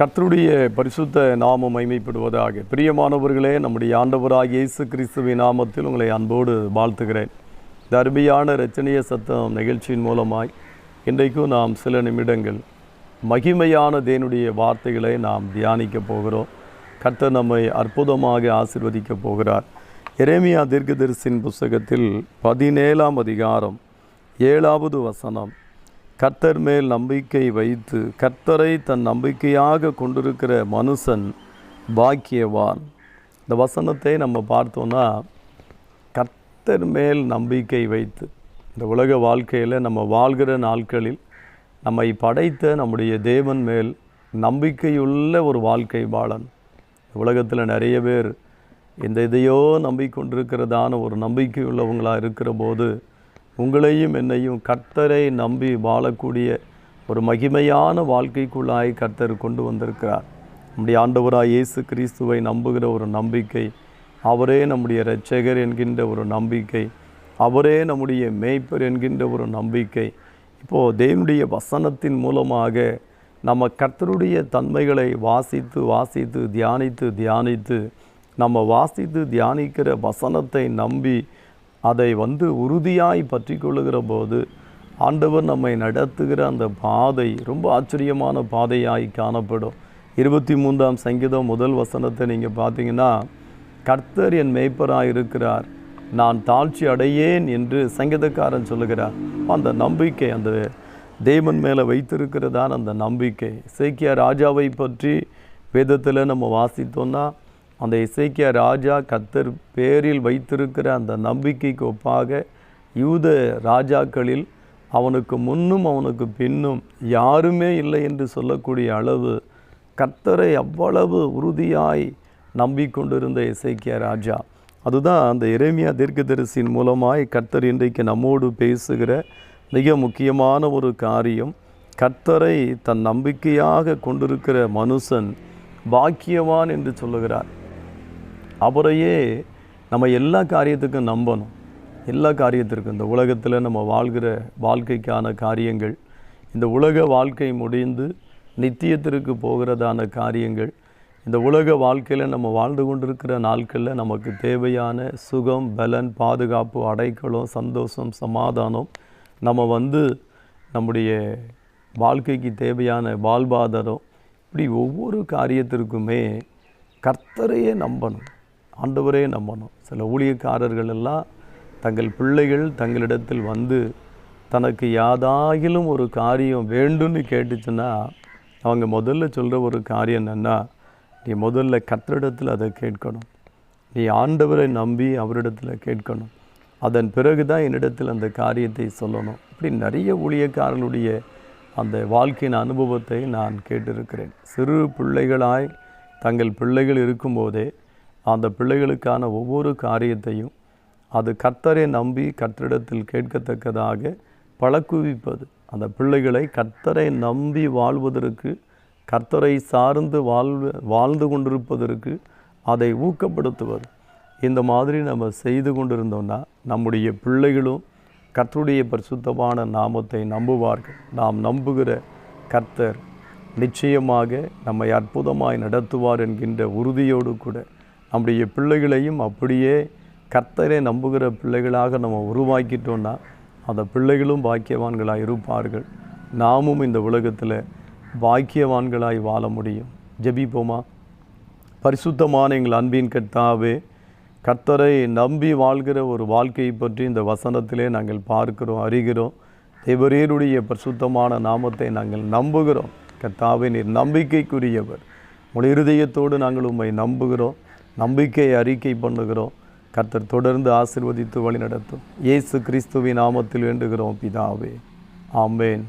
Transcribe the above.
கர்த்தருடைய பரிசுத்த நாமம் மைமைப்படுவதாக பிரியமானவர்களே நம்முடைய ஆண்டவராக இயேசு கிறிஸ்துவின் நாமத்தில் உங்களை அன்போடு வாழ்த்துகிறேன். இந்த அருமையான ரச்சனைய சத்தம் நிகழ்ச்சியின் மூலமாய் இன்றைக்கும் நாம் சில நிமிடங்கள் மகிமையான தேனுடைய வார்த்தைகளை நாம் தியானிக்க போகிறோம். கர்த்தர் நம்மை அற்புதமாக ஆசிர்வதிக்க போகிறார். எரேமியா தீர்க்கதரிசின் புஸ்தகத்தில் பதினேழாம் அதிகாரம் ஏழாவது வசனம். கர்த்தர் மேல் நம்பிக்கை வைத்து கர்த்தரை தன் நம்பிக்கையாக கொண்டிருக்கிற மனுஷன் பாக்கியவான். இந்த வசனத்தை நம்ம பார்த்தோன்னா கர்த்தர் மேல் நம்பிக்கை வைத்து இந்த உலக வாழ்க்கையில் நம்ம வாழ்கிற நாட்களில் நம்மை படைத்த நம்முடைய தேவன் மேல் நம்பிக்கையுள்ள ஒரு வாழ்க்கை வாழன் உலகத்தில் நிறைய பேர் இந்த இதையோ நம்பிக்கொண்டிருக்கிறதான ஒரு நம்பிக்கை உள்ளவங்களாக இருக்கிற போது உங்களையும் என்னையும் கர்த்தரை நம்பி வாழக்கூடிய ஒரு மகிமையான வாழ்க்கைக்குள்ளாய் கர்த்தர் கொண்டு வந்திருக்கிறார். நம்முடைய ஆண்டவராக இயேசு கிறிஸ்துவை நம்புகிற ஒரு நம்பிக்கை அவரே நம்முடைய இரட்சகர் என்கின்ற ஒரு நம்பிக்கை அவரே நம்முடைய மேய்ப்பர் என்கின்ற ஒரு நம்பிக்கை. இப்போது தேவனுடைய வசனத்தின் மூலமாக நம்ம கர்த்தருடைய தன்மைகளை வாசித்து வாசித்து தியானித்து தியானித்து நம்ம வாசித்து தியானிக்கிற வசனத்தை நம்பி அதை வந்து உறுதியாய் பற்றி கொள்ளுகிற போது ஆண்டவர் நம்மை நடத்துகிற அந்த பாதை ரொம்ப ஆச்சரியமான பாதையாய் காணப்படும். இருபத்தி மூன்றாம் சங்கீதம் முதல் வசனத்தை நீங்கள் பார்த்தீங்கன்னா கர்த்தர் என் மேய்ப்பராக இருக்கிறார். நான் தாழ்ச்சி அடையேன் என்று சங்கீதக்காரன் சொல்லுகிறார். அந்த நம்பிக்கை அந்த தேவன் மேலே வைத்திருக்கிறதான் அந்த நம்பிக்கை. சேக்கியா ராஜாவை பற்றி வேதத்தில் நம்ம வாசித்தோம்னா அந்த இசைக்கிய ராஜா கத்தர் பேரில் வைத்திருக்கிற அந்த நம்பிக்கைக்கு ஒப்பாக யூத ராஜாக்களில் அவனுக்கு முன்னும் அவனுக்கு பின்னும் யாருமே இல்லை என்று சொல்லக்கூடிய அளவு கத்தரை அவ்வளவு உறுதியாய் நம்பிக்கொண்டிருந்த இசைக்கிய ராஜா. அதுதான் அந்த இறைமையா தீர்க்கதரிசியின் மூலமாய் கர்த்தர் இன்றைக்கு நம்மோடு பேசுகிற மிக முக்கியமான ஒரு காரியம். கர்த்தரை தன் நம்பிக்கையாக கொண்டிருக்கிற மனுஷன் பாக்கியவான் என்று சொல்லுகிறார். அவரையே நம்ம எல்லா காரியத்துக்கும் நம்பணும். எல்லா காரியத்திற்கும். இந்த உலகத்தில் நம்ம வாழ்கிற வாழ்க்கைக்கான காரியங்கள் இந்த உலக வாழ்க்கை முடிந்து நித்தியத்திற்கு போகிறதான காரியங்கள் இந்த உலக வாழ்க்கையில் நம்ம வாழ்ந்து கொண்டிருக்கிற நாட்களில் நமக்கு தேவையான சுகம் பலன் பாதுகாப்பு அடைக்கலம் சந்தோஷம் சமாதானம் நம்ம வந்து நம்முடைய வாழ்க்கைக்கு தேவையான வாழ்வாதாரம் இப்படி ஒவ்வொரு காரியத்திற்குமே கர்த்தரையே நம்பணும். ஆண்டவரே நம்பணும் சில ஊழியக்காரர்கள் எல்லாம் தங்கள் பிள்ளைகள் தங்களிடத்தில் வந்து தனக்கு யாதாகிலும் ஒரு காரியம் வேண்டும்னு கேட்டுச்சுன்னா அவங்க முதல்ல சொல்கிற ஒரு காரியம் என்னென்னா நீ முதல்ல கத்தரிடத்தில் அதை கேட்கணும். நீ ஆண்டவரை நம்பி அவரிடத்தில் கேட்கணும். அதன் பிறகு தான் என்னிடத்தில் அந்த காரியத்தை சொல்லணும். இப்படி நிறைய ஊழியக்காரர்களுடைய அந்த வாழ்க்கையின் அனுபவத்தை நான் கேட்டிருக்கிறேன். சிறு பிள்ளைகளாய் தங்கள் பிள்ளைகள் இருக்கும்போதே அந்த பிள்ளைகளுக்கான ஒவ்வொரு காரியத்தையும் அது கர்த்தரை நம்பி கர்த்தரிடத்தில் கேட்கத்தக்கதாக பழக்குவிப்பது. அந்த பிள்ளைகளை கர்த்தரை நம்பி வாழ்வதற்கு கர்த்தரை சார்ந்து வாழ்வு வாழ்ந்து கொண்டிருப்பதற்கு அதை ஊக்கப்படுத்துவது. இந்த மாதிரி நம்ம செய்து கொண்டிருந்தோம்னா நம்முடைய பிள்ளைகளும் கர்த்தருடைய பரிசுத்தமான நாமத்தை நம்புவார்கள். நாம் நம்புகிற கர்த்தர் நிச்சயமாக நம்மை அற்புதமாய் நடத்துவார் என்கின்ற உறுதியோடு கூட நம்முடைய பிள்ளைகளையும் அப்படியே கர்த்தரை நம்புகிற பிள்ளைகளாக நம்ம உருவாக்கிட்டோன்னா அந்த பிள்ளைகளும் பாக்கியவான்களாக இருப்பார்கள். நாமும் இந்த உலகத்தில் பாக்கியவான்களாய் வாழ முடியும். ஜபிப்போமா? பரிசுத்தமான எங்கள் அன்பின் கர்த்தாவே கர்த்தரை நம்பி வாழ்கிற ஒரு வாழ்க்கையை பற்றி இந்த வசனத்திலே நாங்கள் பார்க்கிறோம் அறிகிறோம். தேவரீருடைய பரிசுத்தமான நாமத்தை நாங்கள் நம்புகிறோம். கர்த்தாவே நீர் நம்பிக்கைக்குரியவர். உங்கள் இருதயத்தோடு நாங்கள் உம்மை நம்புகிறோம். நம்பிக்கையை அறிக்கை பண்ணுகிறோம். கர்த்தர் தொடர்ந்து ஆசிர்வதித்து வழிநடத்தும். இயேசு கிறிஸ்துவின் நாமத்தில் வேண்டுகிறோம் பிதாவே. ஆம்பேன்